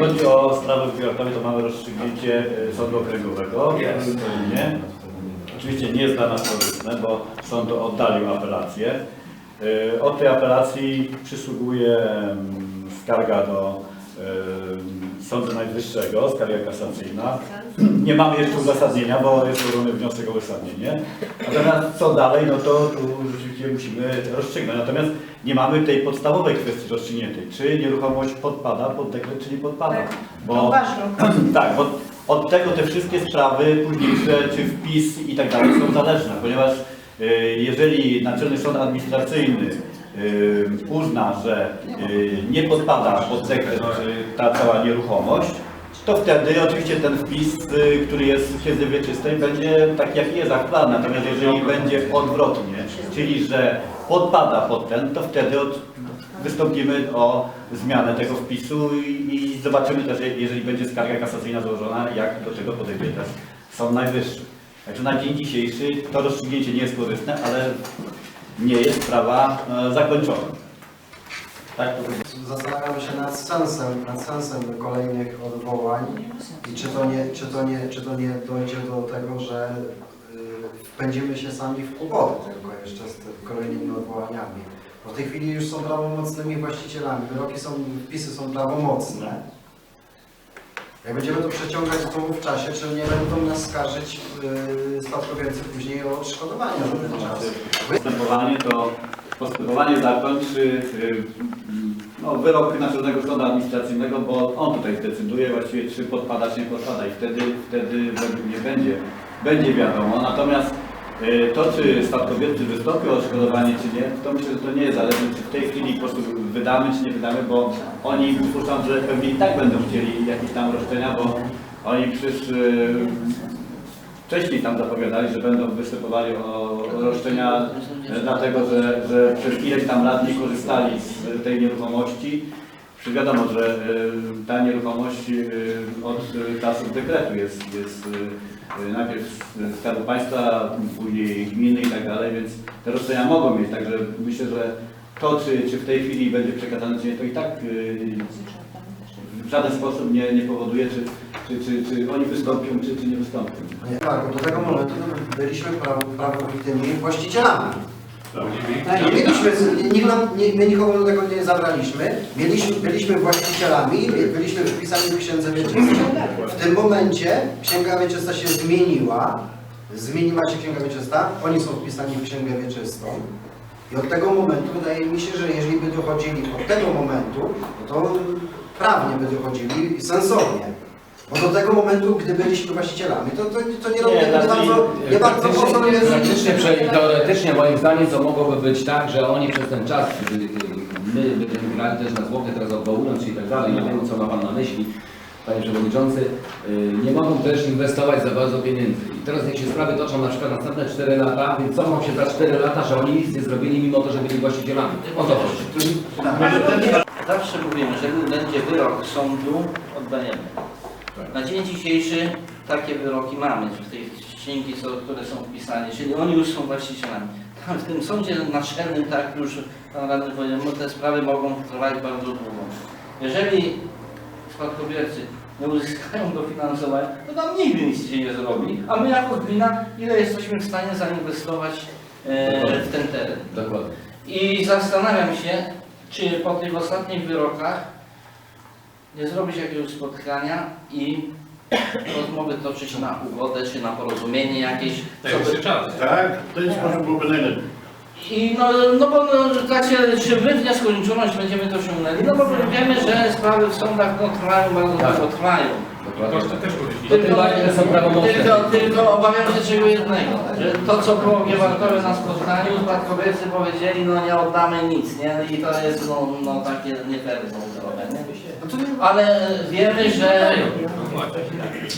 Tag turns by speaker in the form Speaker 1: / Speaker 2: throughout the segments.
Speaker 1: Chodzi o sprawę w Białkowie, to mamy rozstrzygnięcie y, Sądu Okręgowego w Koninie. Oczywiście nie jest dla nas korzystne, bo sąd oddalił apelację. Y, Od tej apelacji przysługuje skarga do y, Sądu Najwyższego, skarga kasacyjna. Nie mamy jeszcze uzasadnienia, bo jest złożony wniosek o uzasadnienie. Natomiast co dalej, no to tu rzeczywiście musimy rozstrzygnąć. Natomiast nie mamy tej podstawowej kwestii rozstrzygniętej. Czy nieruchomość podpada pod dekret, czy nie podpada.
Speaker 2: Tak,
Speaker 1: Bo, tak, bo od tego te wszystkie sprawy późniejsze, czy wpis i tak dalej są zależne, ponieważ y, jeżeli Naczelny Sąd Administracyjny uzna, że y, nie podpada pod dekret y, ta cała nieruchomość, to wtedy oczywiście ten wpis, który jest w księdze wieczystej, będzie taki, jaki jest aktualny. Natomiast jeżeli będzie odwrotnie, czyli że podpada pod ten, to wtedy od, wystąpimy o zmianę tego wpisu i, i zobaczymy też, jeżeli będzie skarga kasacyjna złożona, jak do tego podejdzie też Sąd Najwyższy. Także na dzień dzisiejszy to rozstrzygnięcie nie jest korzystne, ale nie jest sprawa e, zakończona. Tak?
Speaker 3: Zastanawiam się nad sensem, nad sensem kolejnych odwołań i czy to nie, czy to nie, czy to nie dojdzie do tego, że y, wpędzimy się sami w kłopoty tylko jeszcze z kolejnymi odwołaniami. Bo w tej chwili już są prawomocnymi właścicielami, wyroki są, wpisy są prawomocne. Jak będziemy to przeciągać znowu w czasie, czy nie będą nas skarżyć yy, spadkobiercy później o odszkodowania za ten czas?
Speaker 1: Postępowanie to postępowanie zakończy y, no, wyrok Naczelnego Sądu Administracyjnego, bo on tutaj zdecyduje właściwie czy podpada, czy nie podpada i wtedy, wtedy według mnie będzie, będzie wiadomo. Natomiast to, czy spadkobiercy wystąpią o odszkodowanie, czy nie, to myślę, że to nie jest zależne, czy w tej chwili po prostu wydamy, czy nie wydamy, bo oni przypuszczam, że pewnie i tak będą chcieli jakieś tam roszczenia, bo oni przecież y, Wcześniej tam zapowiadali, że będą występowali o roszczenia, e, dlatego że, że przez ileś tam lat nie korzystali z tej nieruchomości. Przecież wiadomo, że e, ta nieruchomość e, od czasów dekretu jest, jest e, najpierw Skarbu Państwa, później gminy i tak dalej, więc te roszczenia mogą mieć. Także myślę, że to, czy, czy w tej chwili będzie przekazane, czy nie, to i tak w żaden sposób nie, nie powoduje, czy, czy, czy, czy oni wystąpią, czy, czy nie wystąpią.
Speaker 3: Nie, tak, bo do tego momentu byliśmy praw, prawowitymi właścicielami. Nie mieliśmy, nikt nam, nie, my nikogo do tego nie zabraliśmy. Mieliśmy, byliśmy właścicielami, byliśmy wpisani w księdze wieczystej. W tym momencie księga wieczysta się zmieniła. Zmieniła się księga wieczysta, oni są wpisani w księgę wieczystą. I od tego momentu wydaje mi się, że jeżeli by dochodzili od tego momentu, to prawnie by dochodzili i sensownie. Bo do tego momentu, gdy byliśmy właścicielami, to, to, to nie robi
Speaker 1: Nie,
Speaker 3: nie,
Speaker 1: znaczy,
Speaker 3: bardzo, nie bardzo
Speaker 4: Praktycznie, praktycznie, prze- teoretycznie moim zdaniem to mogłoby być tak, że oni przez ten czas, kiedy my będziemy grali też na zwłokę, teraz odwołując się i tak dalej, nie wiem co ma Pan na myśli, Panie Przewodniczący, y, nie mogą też inwestować za bardzo pieniędzy. I teraz niech się sprawy toczą na przykład następne 4 lata, więc cofną się za 4 lata, że oni nic nie zrobili, mimo to, że byli właścicielami. O to chodzi.
Speaker 5: Zawsze mówimy, że będzie wyrok sądu, oddajemy. Na dzień dzisiejszy takie wyroki mamy, w tej księgi, które są wpisane, czyli oni już są właścicielami. Tam w tym sądzie naczelnym, tak już Pan Radny powiedział, no te sprawy mogą trwać bardzo długo. Jeżeli spadkobiercy nie uzyskają dofinansowania, to tam nigdy nic się nie zrobi, a my jako gmina, ile jesteśmy w stanie zainwestować e, w ten teren.
Speaker 4: Dokładnie.
Speaker 5: I zastanawiam się, czy po tych ostatnich wyrokach nie zrobić jakiegoś spotkania i rozmowy toczyć na ugodę, czy na porozumienie jakieś. co by-
Speaker 6: Tak, w ten sposób byłoby najlepiej.
Speaker 5: I no, no bo no, tak się, czy my w nieskończoność będziemy to ciągnęli, no bo wiemy, że sprawy w sądach no, trwają, bardzo
Speaker 4: Tak.
Speaker 5: długo trwają.
Speaker 4: To prawomocne.
Speaker 5: tylko, tylko obawiam się czego jednego, że to co było Giewartowe na spotkaniu, spadkobiercy powiedzieli, no nie oddamy nic, nie? I to jest no, no takie nie fair są trochę, nie? Ale wiemy, że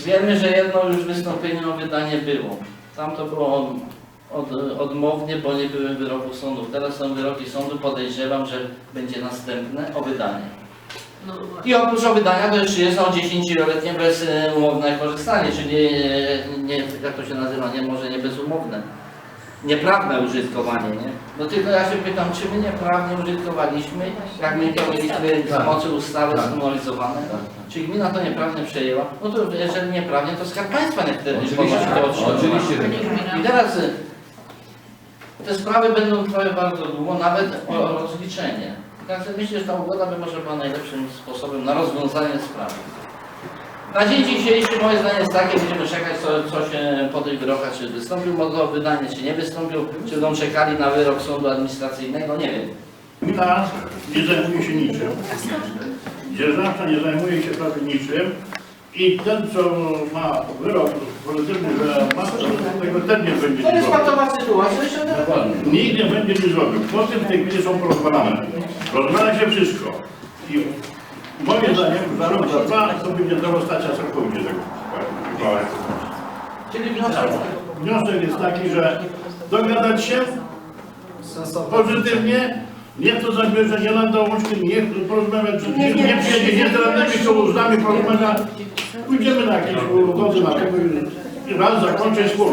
Speaker 5: wiemy, że jedno już wystąpienie o wydanie było. Tam to było od, odmownie, bo nie były wyroków sądu. Teraz są wyroki sądu, podejrzewam, że będzie następne o wydanie. I oprócz o wydania to jeszcze jest o 10-letnie bezumowne korzystanie, czyli nie, nie, jak to się nazywa, nie może nie bezumowne. Nieprawne użytkowanie, nie? No tylko ja się pytam, czy my nieprawnie użytkowaliśmy, jak my to mieliśmy z
Speaker 4: Tak.
Speaker 5: mocy ustawy
Speaker 4: Tak.
Speaker 5: sformalizowane?
Speaker 4: Tak.
Speaker 5: Czy gmina to nieprawnie przejęła? No to jeżeli nieprawnie, to Skarb Państwa niech wtedy
Speaker 4: Oczywiście,
Speaker 5: odszkodowania.
Speaker 4: oczywiście, nie.
Speaker 5: I teraz y, te sprawy będą trwały bardzo długo, nawet o rozliczenie. Także myślę, że ta ugoda by może była najlepszym sposobem na rozwiązanie sprawy. Na dzień dzisiejszy moje zdanie jest takie, będziemy czekać co, co się po tych wyrokach, czy wystąpił modowe wydanie, czy nie wystąpił, czy będą czekali na wyrok sądu administracyjnego, nie wiem.
Speaker 6: Gmina nie zajmuje się niczym. Dzierżawca nie zajmuje się prawie niczym. I ten, co ma wyrok pozytywny, że ma, tego też nie będzie
Speaker 5: To
Speaker 6: nic
Speaker 5: jest
Speaker 6: robił.
Speaker 5: patowa sytuacja, jeszcze.
Speaker 6: Nikt nie będzie nic robił. Poza tym w tej chwili są porozwalane. Rozwala się wszystko. I moim zdaniem za rok, za dwa, to będzie dewastacja całkowicie tego.
Speaker 5: Czyli wniosek.
Speaker 6: Wniosek jest taki, że dogadać się pozytywnie, niech to zabierze, do łączki, niech porozmawiać, nie, nie przyjedzie, nie z radnymi, to uznamy porozmawiać, pójdziemy na jakieś ugody na tego i raz zakończę spór.